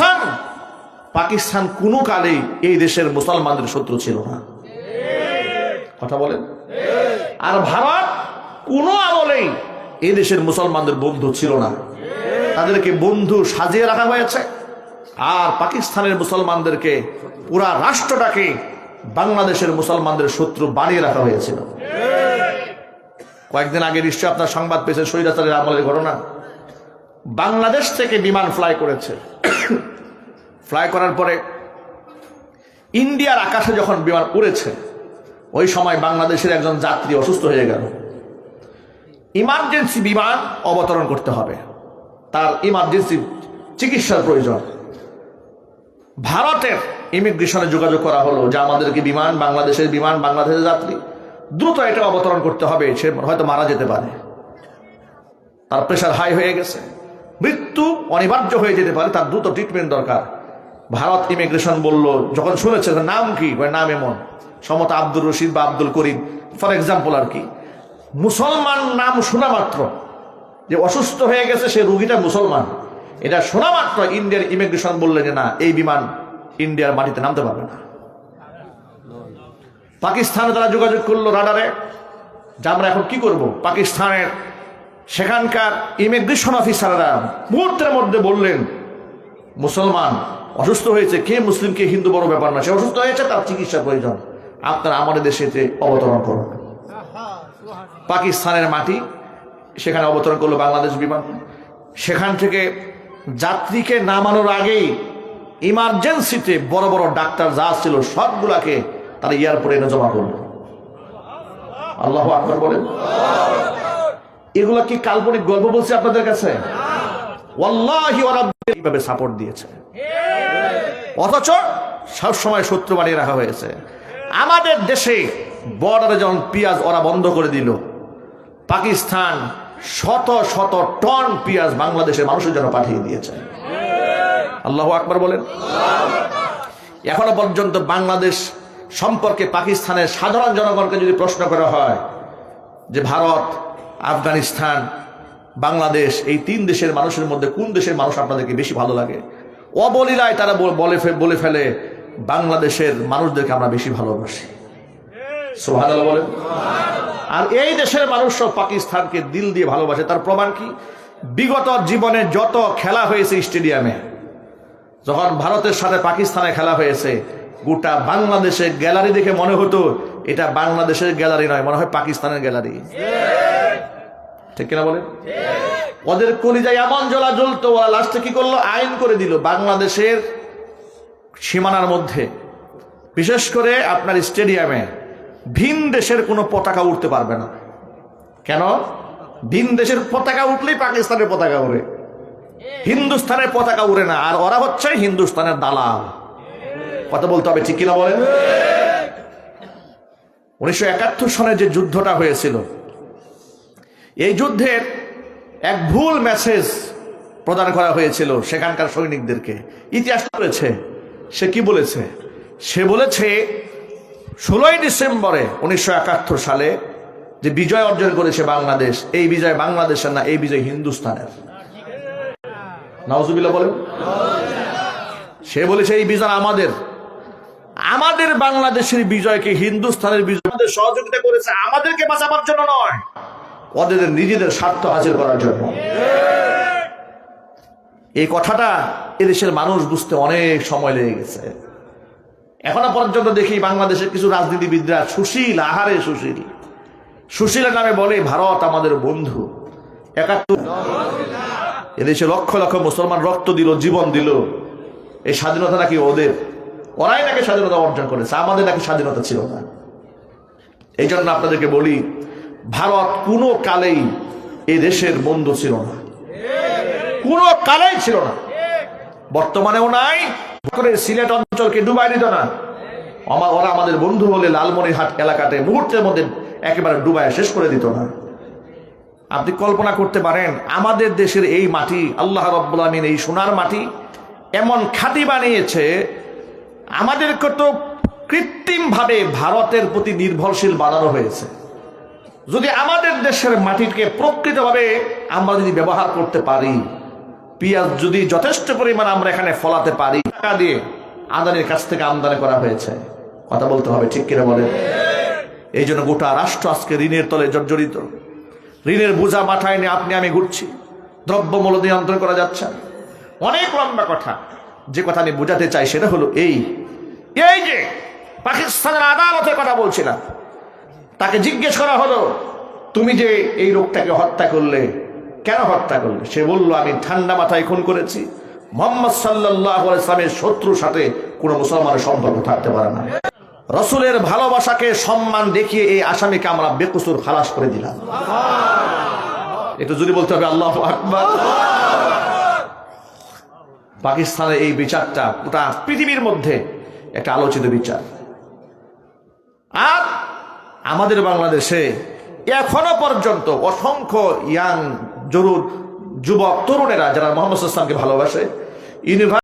কসম পাকিস্তান কোনো কালেই এই দেশের মুসলমানদের শত্রু ছিল না। কথা বলেন? আর ভারত কোনো আমলেই এই দেশের মুসলমানদের বন্ধু ছিল না। তাদেরকে বন্ধু সাজিয়ে রাখা হয়েছে। আর পাকিস্তানের মুসলমানদেরকে পুরা রাষ্ট্রটাকে বাংলাদেশের মুসলমানদের শত্রু বানিয়ে রাখা হয়েছিল। কয়েকদিন আগে নিশ্চয়ই আপনার সংবাদ পেয়েছেন স্বৈরাচারের আমলের ঘটনা। বাংলাদেশ থেকে বিমান ফ্লাই করেছে। ফ্লাই করার পরে ইন্ডিয়ার আকাশে যখন বিমান উড়েছে, ওই সময় বাংলাদেশের একজন যাত্রী অসুস্থ হয়ে গেল। ইমার্জেন্সি বিমান অবতরণ করতে হবে। তার ইমার্জেন্সি চিকিৎসার প্রয়োজন। ভারতের ইমিগ্রেশনে যোগাযোগ করা হলো যে আমাদেরকে বিমান, বাংলাদেশের বিমান, বাংলাদেশের যাত্রী, দ্রুত এটা অবতরণ করতে হবে, সে হয়তো মারা যেতে পারে। তার প্রেশার হাই হয়ে গেছে। মৃত্যু অনিবার্য হয়ে যেতে পারে, তার দ্রুত ট্রিটমেন্ট দরকার। ভারত ইমিগ্রেশন বলল, যখন শুনেছে নাম কি নাম এমন, সমতা আব্দুল রশিদ বা আব্দুল করিম ফর এক্সাম্পল আর কি। মুসলমান নাম শোনা মাত্র, যে অসুস্থ হয়ে গেছে সে রুগীটা মুসলমান। এটা শোনা মাত্র, ইন্ডিয়ার ইমিগ্রেশন বললেন যে না, এই বিমান ইন্ডিয়ার মাটিতে নামতে পারবে না। পাকিস্তানে তারা যোগাযোগ করল রাডারে, যে আমরা এখন কি করব? পাকিস্তানের সেখানকার ইমিগ্রেশন অফিসাররা মুহূর্তের মধ্যে বললেন, মুসলমান অসুস্থ হয়েছে, কে মুসলিম, কে হিন্দু, বড় ব্যাপার না, সে অসুস্থ হয়েছে, তার চিকিৎসা প্রয়োজন। আপনারা আমাদের দেশে যে অবতরণ করুন। পাকিস্তানের মাটি, সেখানে অবতরণ করল বাংলাদেশ বিমান। সেখান থেকে যাত্রীকে নামানোর আগেই ইমার্জেন্সিতে বড় বড় ডাক্তার যা ছিল সবগুলাকে তারা এয়ারপোর্টে এনে জমা করল। আল্লাহ আকবর বলেন। এগুলা কি কাল্পনিক গল্প বলছি আপনাদের কাছে? এইভাবে সাপোর্ট দিয়েছে? অথচ সবসময় শত্রু বানিয়ে রাখা হয়েছে। আমাদের দেশে বর্ডারে যখন পেঁয়াজ ওরা বন্ধ করে দিল, পাকিস্তান শত শত টন পেঁয়াজ বাংলাদেশের মানুষের জন্য পাঠিয়ে দিয়েছে। আল্লাহ আকবর বলেন। এখনও পর্যন্ত বাংলাদেশ সম্পর্কে পাকিস্তানের সাধারণ জনগণকে যদি প্রশ্ন করা হয় যে ভারত আফগানিস্তান, বাংলাদেশ, এই তিন দেশের মানুষের মধ্যে কোন দেশের মানুষ আপনাদেরকে বেশি ভালো লাগে? অবলীলায় তারা বলে বলে ফেলে, বাংলাদেশের মানুষদেরকে আমরা বেশি ভালোবাসি। বলেন। আর এই দেশের মানুষও পাকিস্তানকে দিল দিয়ে ভালোবাসে। তার প্রমাণ কি? বিগত জীবনে যত খেলা হয়েছে স্টেডিয়ামে, যখন ভারতের সাথে পাকিস্তানে খেলা হয়েছে, গোটা বাংলাদেশের গ্যালারি দেখে মনে হতো, এটা বাংলাদেশের গ্যালারি নয়, মনে হয় পাকিস্তানের গ্যালারি। ঠিক কিনা বলেন? ওদের কলিজায় এমন জ্বলা জ্বলতো, ওরা লাস্টে কি করল? আইন করে দিল বাংলাদেশের সীমানার মধ্যে। বিশেষ করে আপনার স্টেডিয়ামে ভিন দেশের কোনো পতাকা উঠতে পারবে না। কেন? ভিন দেশের পতাকা উঠলেই পাকিস্তানের পতাকা উড়ে। হিন্দুস্তানের পতাকা উড়ে না, আর ওরা হচ্ছে হিন্দুস্তানের দালাল। কথা বলতে হবে, ঠিক কিনা বলেন? উনিশশো একাত্তর সনে যে যুদ্ধটা হয়েছিল এই যুদ্ধের এক ভুল মেসেজ প্রদান করা হয়েছিল সেখানকার সৈনিকদেরকে। ইতিহাস বলেছে? সে কি বলেছে? সে বলেছে, ষোলোই ডিসেম্বরে উনিশশো একাত্তর সালে যে বিজয় অর্জন করেছে বাংলাদেশ, এই বিজয় বাংলাদেশের না, এই বিজয় হিন্দুস্তানের। নওয়াজুবিল্লাহ বলেন। সে বলেছে, এই বিজয় আমাদের। আমাদের বাংলাদেশের বিজয়কে হিন্দুস্তানের বিজয় সহযোগিতা করেছে, আমাদেরকে বাঁচাবার জন্য নয়। ওদের নিজেদের স্বার্থ হাসিল করার জন্য। এই কথাটা এদেশের মানুষ বুঝতে অনেক সময় লেগে গেছে। এখনও পর্যন্ত দেখি বাংলাদেশের কিছু রাজনীতিবিদরা সুশীল, আহারে সুশীল। সুশীলের নামে বলে, ভারত আমাদের বন্ধু। এদেশে লক্ষ লক্ষ মুসলমান রক্ত দিল, জীবন দিল। এই স্বাধীনতা নাকি ওদের? ওরাই নাকি স্বাধীনতা অর্জন করেছে। আমাদের নাকি স্বাধীনতা ছিল না। এই জন্য আপনাদেরকে বলি ভারত কোনো কালেই এই দেশের বন্ধু ছিল না। কোনো কালেই ছিল না। বর্তমানেও নাই। করে সিলেট অঞ্চলকে ডুবাই দিত না। আমার ওরা আমাদের বন্ধু হলে লালমনিরহাট এলাকাতে মুহূর্তের মধ্যে একেবারে ডুবায় শেষ করে দিত না। আপনি কল্পনা করতে পারেন, আমাদের দেশের এই মাটি, আল্লাহ রব্বুল এই সোনার মাটি এমন খাঁটি বানিয়েছে, আমাদেরকে তো কৃত্রিমভাবে ভারতের প্রতি নির্ভরশীল বানানো হয়েছে। যদি আমাদের দেশের মাটিকে প্রকৃতভাবে আমরা যদি ব্যবহার করতে পারি, পেঁয়াজ যদি যথেষ্ট পরিমাণ আমরা এখানে ফলাতে পারি, টাকা দিয়ে আদানির কাছ থেকে আমদানি করা হয়েছে। কথা বলতে হবে, ঠিক কিনা বলেন? এই জন্য গোটা রাষ্ট্র আজকে ঋণের তলে জর্জরিত। ঋণের বোঝা মাথায় নিয়ে আপনি, আমি ঘুরছি। দ্রব্যমূল্য নিয়ন্ত্রণ করা যাচ্ছে অনেক লম্বা কথা। যে কথা আমি বোঝাতে চাই সেটা হলো এই। এই যে, পাকিস্তানের আদালতের কথা বলছিলাম। তাকে জিজ্ঞেস করা হলো তুমি যে এই লোকটাকে হত্যা করলে কেন হত্যা করলে? সে বলল আমি ঠান্ডা মাথায় খুন করেছি। মোহাম্মদ সাল্লাহ ইসলামের শত্রুর সাথে কোনো মুসলমানের সম্পর্ক থাকতে পারে না। রসুলের ভালোবাসাকে সম্মান দেখিয়ে এই আসামিকে আমরা বেকুসুর খালাস করে দিলাম। একটু যদি বলতে হবে আল্লাহ আকবার। পাকিস্তানের এই বিচারটা গোটা পৃথিবীর মধ্যে একটা আলোচিত বিচার। আর আমাদের বাংলাদেশে এখনও পর্যন্ত অসংখ্য ইয়াং জরুর যুবক তরুণেরা যারা মোহাম্মদ ইসলামকে ভালোবাসে ইউনিভার্সিটি